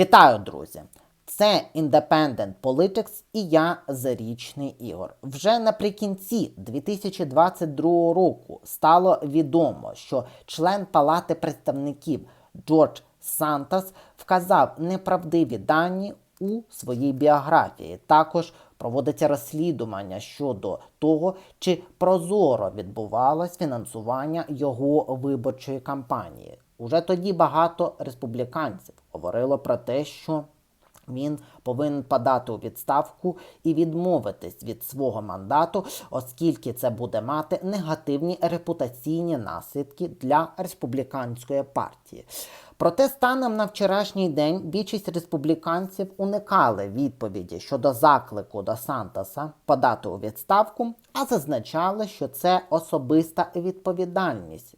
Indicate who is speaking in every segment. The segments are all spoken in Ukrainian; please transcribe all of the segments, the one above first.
Speaker 1: Вітаю, друзі! Це Independent Politics і я Зарічний Ігор. Вже наприкінці 2022 року стало відомо, що член Палати представників Джордж Сантос вказав неправдиві дані у своїй біографії. Також проводиться розслідування щодо того, чи прозоро відбувалось фінансування його виборчої кампанії. Уже тоді багато республіканців говорило про те, що він повинен подати у відставку і відмовитись від свого мандату, оскільки це буде мати негативні репутаційні наслідки для республіканської партії. Проте станом на вчорашній день більшість республіканців уникали відповіді щодо заклику до Сантоса подати у відставку, а зазначали, що це особиста відповідальність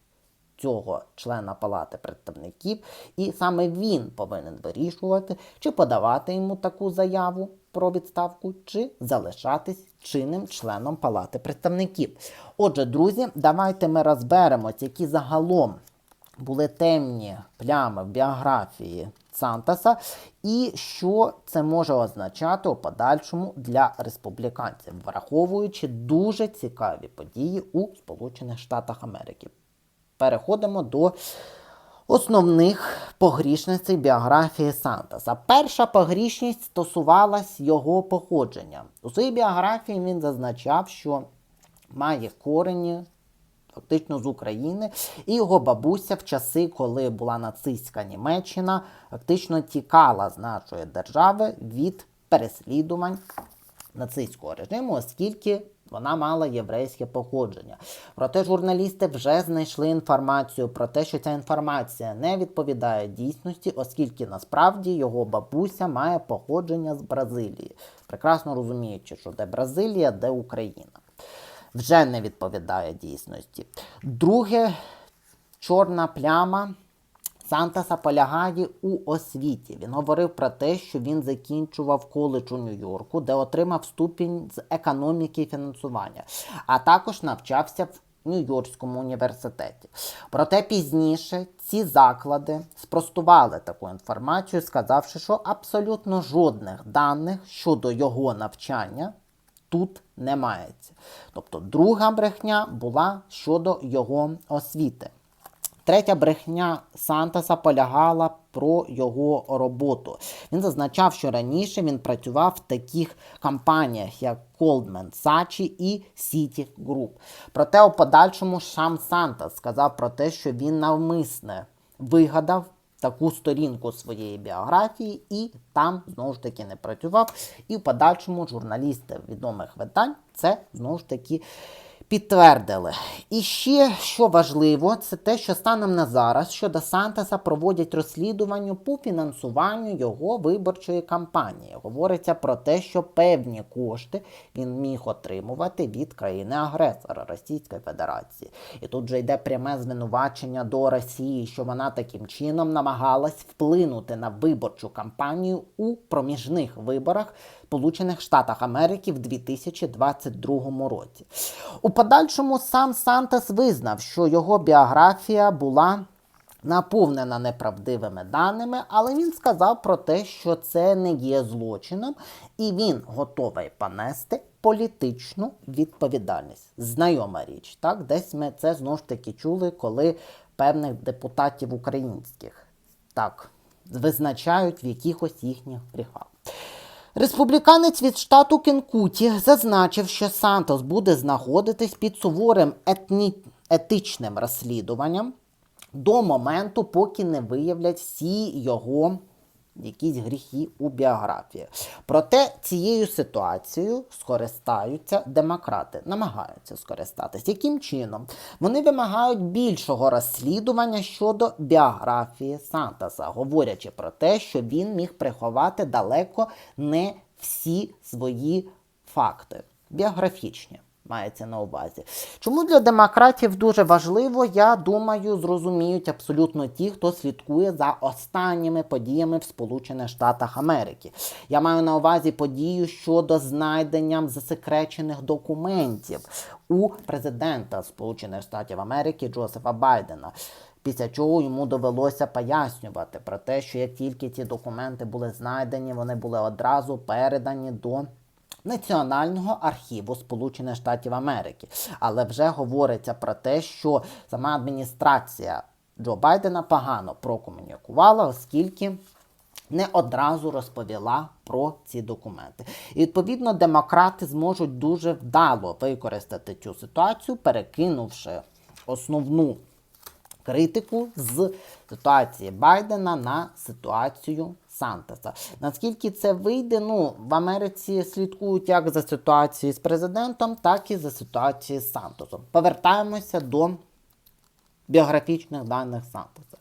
Speaker 1: цього члена Палати представників, і саме він повинен вирішувати, чи подавати йому таку заяву про відставку, чи залишатись чинним членом Палати представників. Отже, друзі, давайте ми розберемось, які загалом були темні плями в біографії Сантоса, і що це може означати у подальшому для республіканців, враховуючи дуже цікаві події у Сполучених Штатах Америки переходимо до основних погрішностей біографії Сантоса. Перша погрішність стосувалась його походження. У своїй біографії він зазначав, що має корені. Фактично з України, і його бабуся в часи, коли була нацистська Німеччина, фактично тікала з нашої держави від переслідувань нацистського режиму, оскільки вона мала єврейське походження. Проте журналісти вже знайшли інформацію про те, що ця інформація не відповідає дійсності, оскільки насправді його бабуся має походження з Бразилії, прекрасно розуміючи, що де Бразилія, де Україна. Вже не відповідає дійсності. Друге, чорна пляма. Сантаса полягає у освіті. Він говорив про те, що він закінчував коледж у Нью-Йорку, де отримав ступінь з економіки і фінансування, а також навчався в Нью-Йоркському університеті. Проте пізніше ці заклади спростували таку інформацію, сказавши, що абсолютно жодних даних щодо його навчання. Тут не. Тобто друга брехня була щодо його освіти. Третя брехня Сантоса полягала про його роботу. Він зазначав, що раніше він працював в таких компаніях, як Goldman Sachs і City Group. Проте у подальшому сам Сантос сказав про те, що він навмисне вигадав таку сторінку своєї біографії і там знову ж таки не працював. І в подальшому журналісти відомих видань це знову ж таки підтвердили. І ще що важливо, це те, що станом на зараз щодо Сантоса проводять розслідування по фінансуванню його виборчої кампанії. Говориться про те, що певні кошти він міг отримувати від країни-агресора Російської Федерації. І тут же йде пряме звинувачення до Росії, що вона таким чином намагалась вплинути на виборчу кампанію у проміжних виборах Сполучених Штатах Америки в 2022 році. У подальшому сам Сантос визнав, що його біографія була наповнена неправдивими даними, але він сказав про те, що це не є злочином, і він готовий понести політичну відповідальність. Знайома річ. Так, десь ми це знову ж таки чули, коли певних депутатів українських так визначають в якихось їхніх гріхах. Республіканець від штату Кенкуті зазначив, що Сантос буде знаходитись під суворим етні... етичним розслідуванням до моменту, поки не виявлять всі його якісь гріхи у біографії. Проте цією ситуацією скористаються демократи, намагаються скористатися. Яким чином? Вони вимагають більшого розслідування щодо біографії Сантоса, говорячи про те, що він міг приховати далеко не всі свої факти біографічні мається на увазі. Чому для демократів дуже важливо, я думаю, зрозуміють абсолютно ті, хто слідкує за останніми подіями в Сполучених Штатах Америки. Я маю на увазі подію щодо знайдення засекречених документів у президента Сполучених Штатів Америки Джозефа Байдена. Після чого йому довелося пояснювати про те, що як тільки ці документи були знайдені, вони були одразу передані до Національного архіву Сполучених Штатів Америки. Але вже говориться про те, що сама адміністрація Джо Байдена погано прокомунікувала, оскільки не одразу розповіла про ці документи. І відповідно демократи зможуть дуже вдало використати цю ситуацію, перекинувши основну критику з ситуації Байдена на ситуацію Сантоса. Наскільки це вийде, ну в Америці слідкують як за ситуацією з президентом, так і за ситуацією з Сантосом. Повертаємося до біографічних даних Сантоса.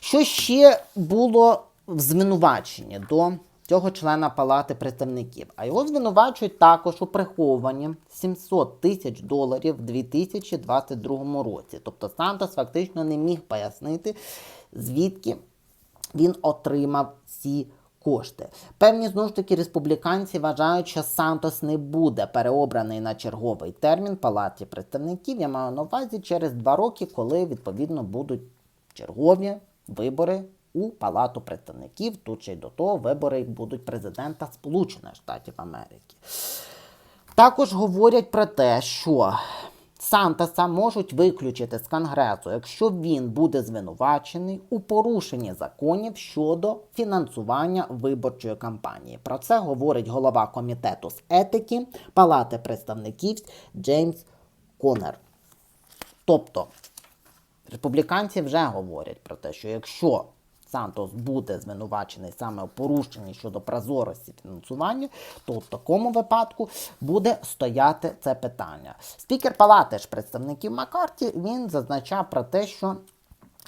Speaker 1: Що ще було в звинуваченні до цього члена Палати представників? А його звинувачують також у прихованні 700 тисяч доларів в 2022 році. Тобто Сантос фактично не міг пояснити, звідки він отримав ці кошти. Певні знову ж таки республіканці вважають, що Сантос не буде переобраний на черговий термін Палаті представників. Я маю на увазі через два роки, коли відповідно будуть чергові вибори у Палату представників. Тут ще й до того вибори будуть президента Сполучених Штатів Америки. Також говорять про те, що Сантоса можуть виключити з Конгресу, якщо він буде звинувачений у порушенні законів щодо фінансування виборчої кампанії. Про це говорить голова комітету з етики Палати представників Джеймс Конер. Тобто республіканці вже говорять про те, що якщо Сантос буде звинувачений саме у порушенні щодо прозорості фінансування, то в такому випадку буде стояти це питання. Спікер Палати ж представників Маккарті він зазначав про те, що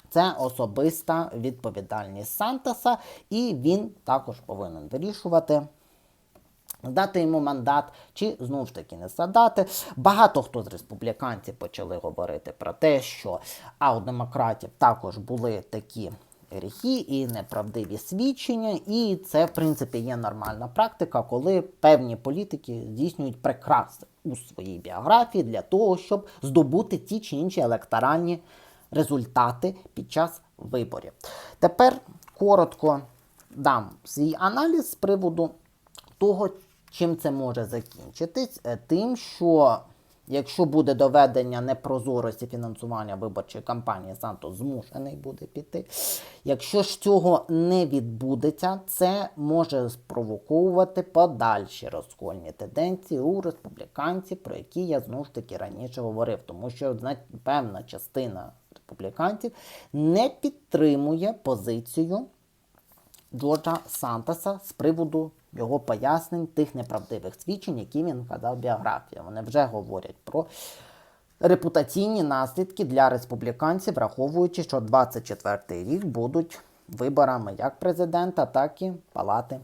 Speaker 1: це особиста відповідальність Сантоса, і він також повинен вирішувати. Дати йому мандат, чи знову ж таки не задати. Багато хто з республіканців почали говорити про те, що а у демократів також були такі гріхи і неправдиві свідчення, і це, в принципі, є нормальна практика, коли певні політики здійснюють прикраси у своїй біографії для того, щоб здобути ті чи інші електоральні результати під час виборів. Тепер коротко дам свій аналіз з приводу того, чим це може закінчитись, Е, тим, що якщо буде доведення непрозорості фінансування виборчої кампанії, Сантос змушений буде піти. Якщо ж цього не відбудеться, це може спровоковувати подальші розкольні тенденції у республіканців, про які я знову ж таки раніше говорив, тому що зна- певна частина республіканців не підтримує позицію Джорджа Сантоса з приводу його пояснень тих неправдивих свідчень, які він казав в біографії. Вони вже говорять про репутаційні наслідки для республіканців, враховуючи, що 24-й рік будуть виборами як президента, так і палати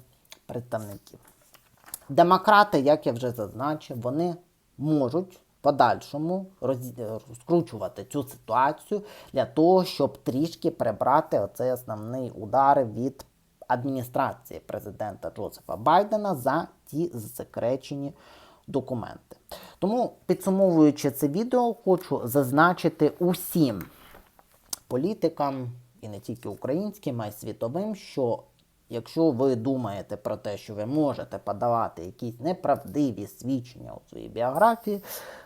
Speaker 1: представників. Демократи, як я вже зазначив, вони можуть подальшому роз- розкручувати цю ситуацію для того, щоб трішки прибрати оцей основний удар від адміністрації президента Джозефа Байдена за ті засекречені документи. Тому, підсумовуючи це відео, хочу зазначити усім політикам, і не тільки українським, а й світовим, що якщо ви думаєте про те, що ви можете подавати якісь неправдиві свідчення у своїй біографії,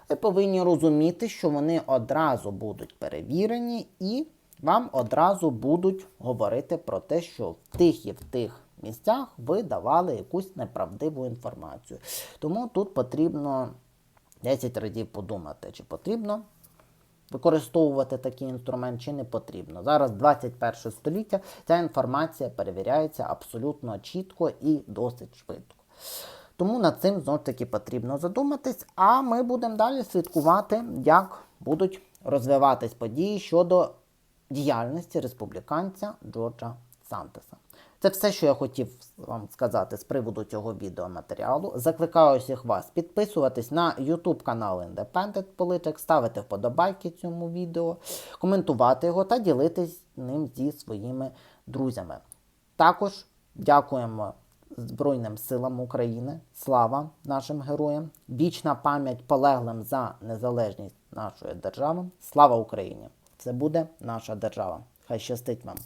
Speaker 1: ви повинні розуміти, що вони одразу будуть перевірені і вам одразу будуть говорити про те, що в тих і в тих місцях ви давали якусь неправдиву інформацію. Тому тут потрібно 10 разів подумати, чи потрібно використовувати такий інструмент чи не потрібно. Зараз 21 століття ця інформація перевіряється абсолютно чітко і досить швидко. Тому над цим знову ж таки потрібно задуматись, а ми будемо далі слідкувати, як будуть розвиватись події щодо діяльності республіканця Джорджа Сантеса. Це все, що я хотів вам сказати з приводу цього відеоматеріалу. Закликаю всіх вас підписуватись на YouTube канал Independent Politics, ставити вподобайки цьому відео, коментувати його та ділитись ним зі своїми друзями. Також дякуємо Збройним силам України. Слава нашим героям! Вічна пам'ять полеглим за незалежність нашої держави. Слава Україні! Це буде наша держава. Хай щастить вам.